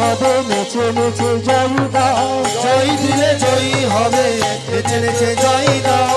হবে নেচে নেচে জয় দাও জয় দিলে জয়ী হবে নেচে নেচে জয় দাও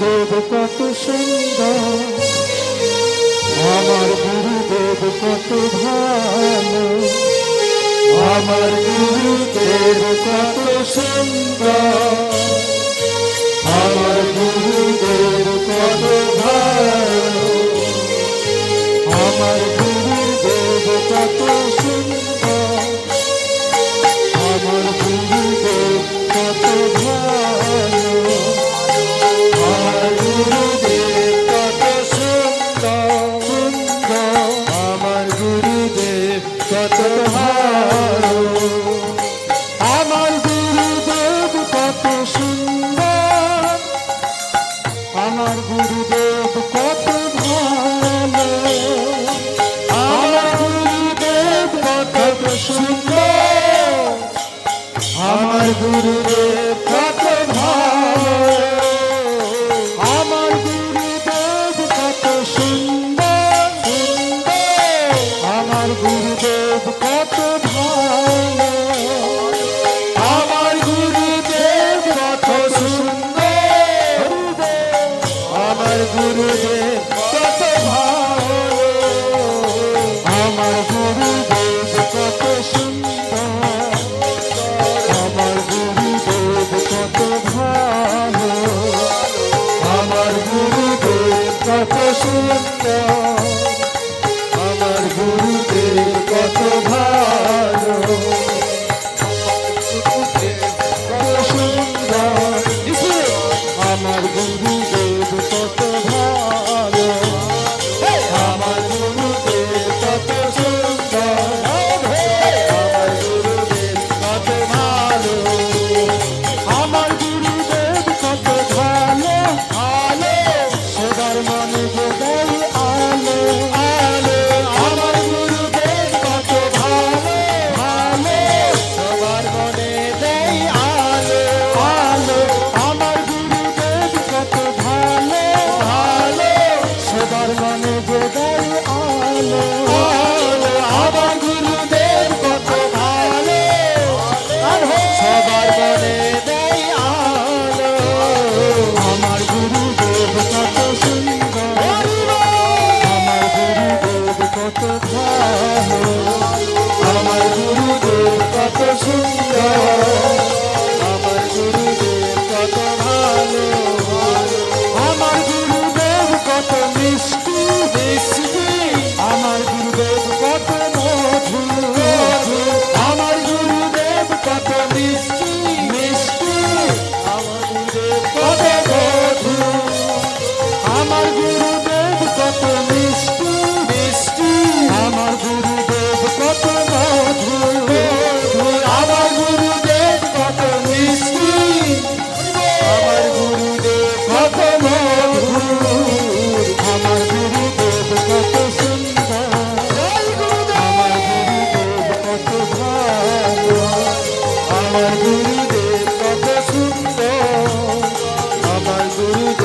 গুরুদেব কত সুন্দর। আমার গুরুদেব কত ভালো। আমার গুরুদেব কত সুন্দর। আমার গুরুদেব কত ভালো। আমার গুরুদেব কত সুন্দর আমার বন্ধু You.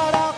ছাড়া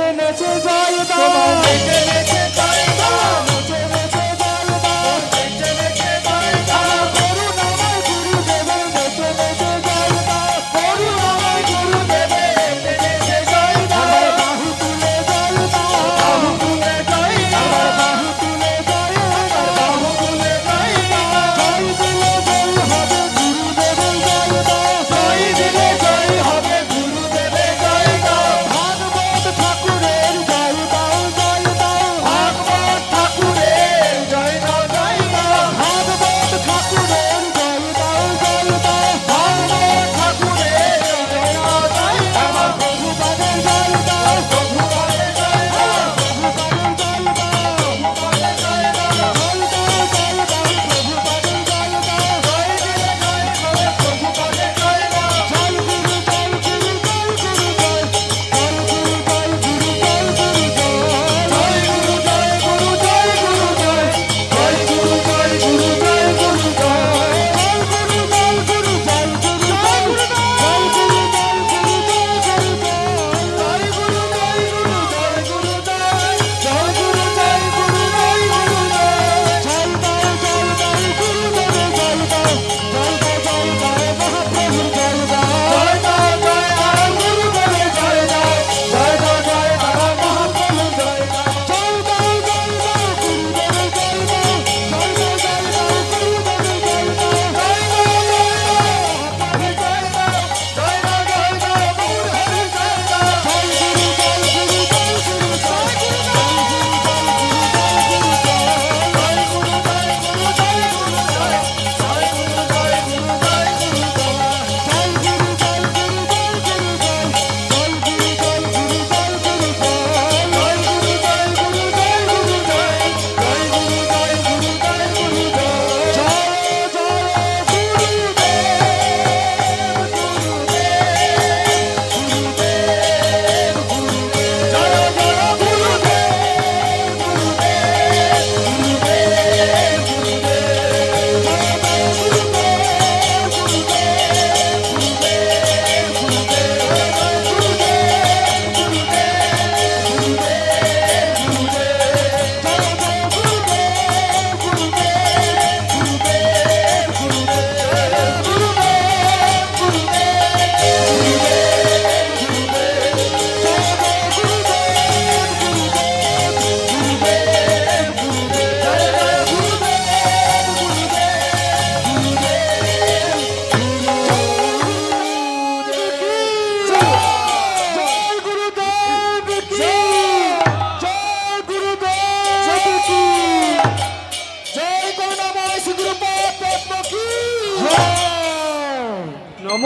নেচে নেচে যায় তোমার নেচে নেচে যায়